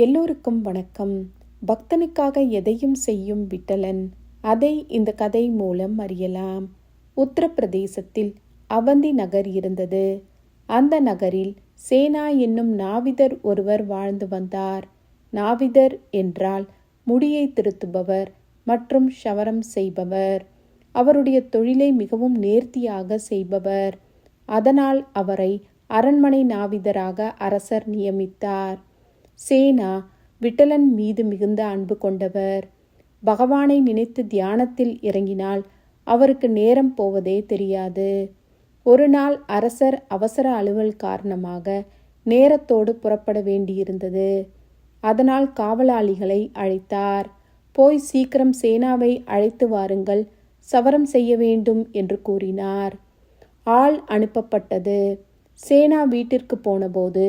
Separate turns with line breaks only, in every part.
எல்லோருக்கும் வணக்கம். பக்தனுக்காக எதையும் செய்யும் விட்டலன். அதை இந்த கதை மூலம் அறியலாம். உத்தரப்பிரதேசத்தில் அவந்தி நகர் இருந்தது. அந்த நகரில் சேனா என்னும் நாவிதர் ஒருவர் வாழ்ந்து வந்தார். நாவிதர் என்றால் முடியை திருத்துபவர் மற்றும் ஷவரம் செய்பவர். அவருடைய தொழிலை மிகவும் நேர்த்தியாக செய்பவர். அதனால் அவரை அரண்மனை நாவிதராக அரசர் நியமித்தார். சேனா விட்டலன் மீது மிகுந்த அன்பு கொண்டவர். பகவானை நினைத்து தியானத்தில் இறங்கினால் அவருக்கு நேரம் போவதே தெரியாது. ஒரு நாள் அரசர் அவசர அலுவல் காரணமாக நேரத்தோடு புறப்பட வேண்டியிருந்தது. அதனால் காவலாளிகளை அழைத்தார். போய் சீக்கிரம் சேனாவை அழைத்து வாருங்கள் சவரம் செய்ய வேண்டும் என்று கூறினார். ஆள் அனுப்பப்பட்டது. சேனா வீட்டிற்கு போனபோது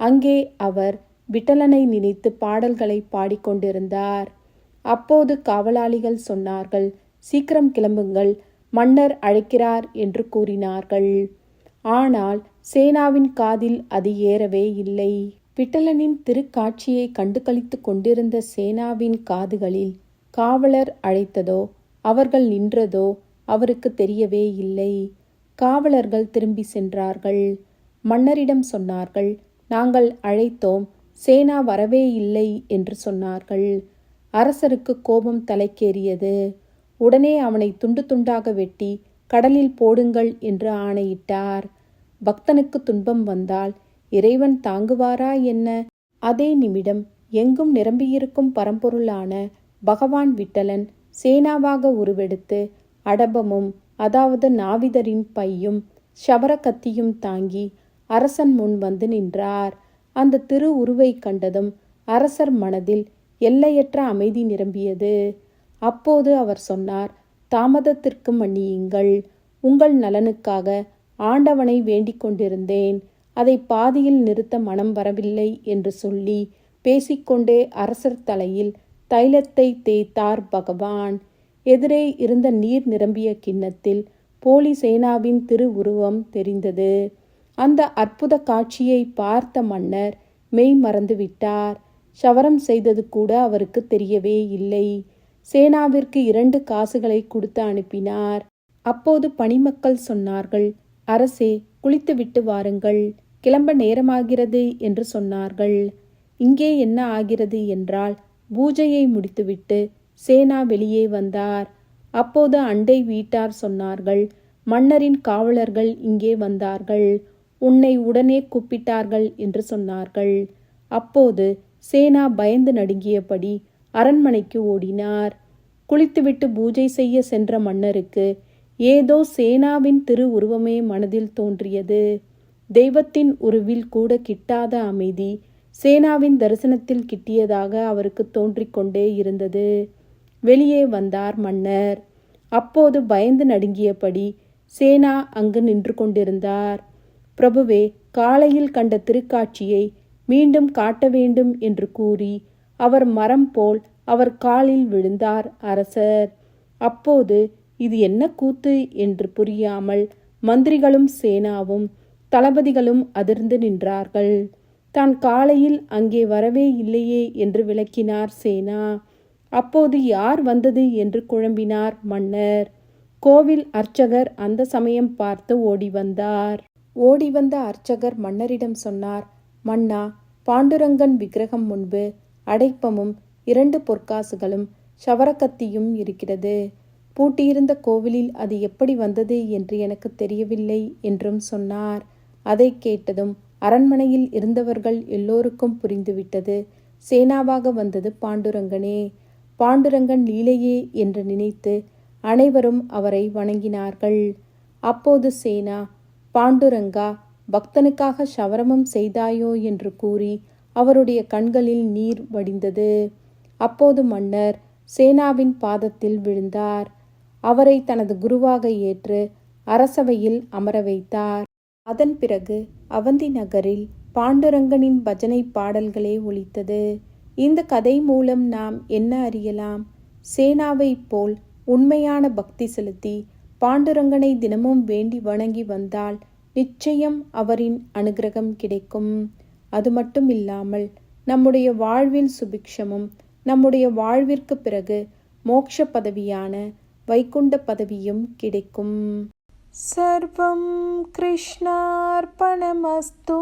அங்கே அவர் விட்டலனை நினைத்து பாடல்களை பாடிக்கொண்டிருந்தார். அப்போது காவலாளிகள் சொன்னார்கள் சீக்கிரம் கிளம்புங்கள் மன்னர் அழைக்கிறார் என்று கூறினார்கள். ஆனால் சேனாவின் காதில் அது ஏறவே இல்லை. விட்டலனின் திருக்காட்சியை கண்டுகளித்து கொண்டிருந்த சேனாவின் காதுகளில் காவலர் அழைத்ததோ அவர்கள் நின்றதோ அவருக்கு தெரியவே இல்லை. காவலர்கள் திரும்பி சென்றார்கள். மன்னரிடம் சொன்னார்கள் நாங்கள் அழைத்தோம் சேனா வரவே இல்லை என்று சொன்னார்கள். அரசருக்கு கோபம் தலைக்கேறியது. உடனே அவனை துண்டு துண்டாக வெட்டி கடலில் போடுங்கள் என்று ஆணையிட்டார். பக்தனுக்கு துன்பம் வந்தால் இறைவன் தாங்குவாரா என்ன? அதே நிமிடம் எங்கும் நிரம்பியிருக்கும் பரம்பொருளான பகவான் விட்டலன் சேனாவாக உருவெடுத்து அடபமும் அதாவது நாவிதரின் பையும் ஷவர தாங்கி அரசன் முன் வந்து நின்றார். அந்த திரு உருவை கண்டதும் அரசர் மனதில் எல்லையற்ற அமைதி நிரம்பியது. அப்போது அவர் சொன்னார் தாமதத்திற்கு மன்னியுங்கள். உங்கள் நலனுக்காக ஆண்டவனை வேண்டிக் கொண்டிருந்தேன். அதை பாதியில் நிறுத்த மனம் வரவில்லை என்று சொல்லி பேசிக்கொண்டே அரசர் தலையில் தைலத்தை தேய்த்தார் பகவான். எதிரே இருந்த நீர் நிரம்பிய கிண்ணத்தில் போலி சேனாவின் திரு உருவம் தெரிந்தது. அந்த அற்புத காட்சியை பார்த்த மன்னர் மெய் மறந்து விட்டார் சவரம் செய்தது கூட அவருக்கு தெரியவே இல்லை. சேனாவிற்கு இரண்டு காசுகளை கொடுத்து அனுப்பினார். அப்போது பணிமக்கள் சொன்னார்கள் அரசே குளித்துவிட்டு வாருங்கள். கிளம்ப நேரமாகிறது என்று சொன்னார்கள். இங்கே என்ன ஆகிறது என்றால் பூஜையை முடித்துவிட்டு சேனா வெளியே வந்தார். அப்போது அண்டை வீட்டார் சொன்னார்கள் மன்னரின் காவலர்கள் இங்கே வந்தார்கள். உன்னை உடனே கூப்பிட்டார்கள் என்று சொன்னார்கள். அப்போது சேனா பயந்து நடுங்கியபடி அரண்மனைக்கு ஓடினார். குளித்துவிட்டு பூஜை செய்ய சென்ற மன்னருக்கு ஏதோ சேனாவின் திரு உருவமே மனதில் தோன்றியது. தெய்வத்தின் உருவில் கூட கிட்டாத அமைதி சேனாவின் தரிசனத்தில் கிட்டியதாக அவருக்கு தோன்றிக்கொண்டே இருந்தது. வெளியே வந்தார் மன்னர். அப்போது பயந்து நடுங்கியபடி சேனா அங்கு நின்று கொண்டிருந்தார். பிரபுவே காலையில் கண்ட திருக்காட்சியை மீண்டும் காட்ட வேண்டும் என்று கூறி அவர் மரம் போல் அவர் காலில் விழுந்தார் அரசர். அப்போது இது என்ன கூத்து என்று புரியாமல் மந்திரிகளும் சேனாவும் தளபதிகளும் அதிர்ந்து நின்றார்கள். தான் காலையில் அங்கே வரவே இல்லையே என்று விளக்கினார் சேனா. அப்போது யார் வந்தது என்று குழம்பினார் மன்னர். கோவில் அர்ச்சகர் அந்த சமயம் பார்த்து ஓடி வந்தார். ஓடி வந்த அர்ச்சகர் மன்னரிடம் சொன்னார் மன்னா பாண்டுரங்கன் விக்கிரகம் முன்பு அடைப்பமும் இரண்டு பொற்காசுகளும் சவரக்கத்தியும் இருக்கிறது. பூட்டியிருந்த கோவிலில் அது எப்படி வந்தது என்று எனக்கு தெரியவில்லை என்றும் சொன்னார். அதை கேட்டதும் அரண்மனையில் இருந்தவர்கள் எல்லோருக்கும் புரிந்துவிட்டது. சேனாவாக வந்தது பாண்டுரங்கனே. பாண்டுரங்கன் லீலையே என்று நினைத்து அனைவரும் அவரை வணங்கினார்கள். அப்போது சேனா பாண்டுரங்கா பக்தனுக்காக சவரமம் செய்தாயோ என்று கூறி அவருடைய கண்களில் நீர் வடிந்தது. அப்போது மன்னர் சேனாவின் பாதத்தில் விழுந்தார். அவரை தனது குருவாக ஏற்று அரசவையில் அமர வைத்தார். அதன் பிறகு அவந்தி நகரில் பாண்டுரங்கனின் பஜனை பாடல்களே ஒலித்தது. இந்த கதை மூலம் நாம் என்ன அறியலாம்? சேனாவைப் போல் உண்மையான பக்தி செலுத்தி பாண்டுரங்கனை தினமும் வேண்டி வணங்கி வந்தால் நிச்சயம் அவரின் அனுகிரகம் கிடைக்கும். அது மட்டும் இல்லாமல் நம்முடைய வாழ்வில் சுபிக்ஷமும் நம்முடைய வாழ்விற்கு பிறகு மோட்ச பதவியான வைகுண்ட பதவியும் கிடைக்கும். சர்வம் கிருஷ்ணார்பணமஸ்து.